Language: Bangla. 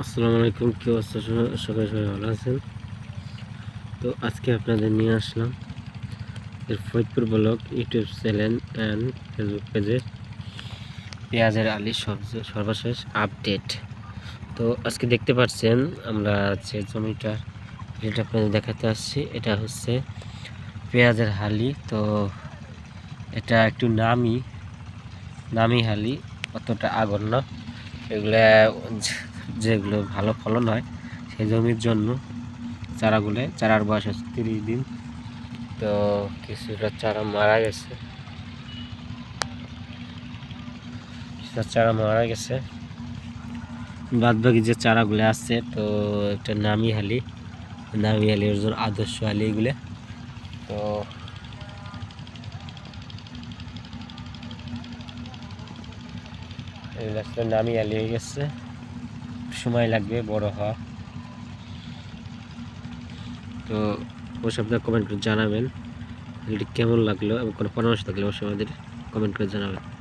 আসসালামু আলাইকুম, কি অবস্থা? সবাই সবাই ভালো আছেন? তো আজকে আপনাদের নিয়ে আসলাম এর Faridpur blog, YouTube channel and Facebook পেজের পেঁয়াজের আলি সর্বশেষ আপডেট। তো আজকে দেখতে পাচ্ছেন, আমরা যে জমিটা এটা আপনাদের দেখাতে আসছি, এটা হচ্ছে পেঁয়াজের হালি। তো এটা একটু নামি নামি হালি, অতটা আগর না। এগুলা যেগুলো ভালো ফলন হয়, সেই জমির জন্য চারাগুলো, চারার বয়স হচ্ছে তিরিশ দিন। তো কিছুটা চারা মারা গেছে। কিছুটা চারা মারা গেছে। বাদ বাকি যে চারাগুলো আছে, তো একটা নামি হালি নামি হালি ওর আদর্শ হালি এগুলো। তো এগুলো আসলে নামি হালি হয়ে গেছে। সময় লাগবে, বড় হওয়া তো ওসব কমেন্ট করে জানাবেন। ভিডিওটি কেমন লাগল এবং কোনো পরামর্শ থাকলে অবশ্যই আমাদের কমেন্ট করে জানাবেন।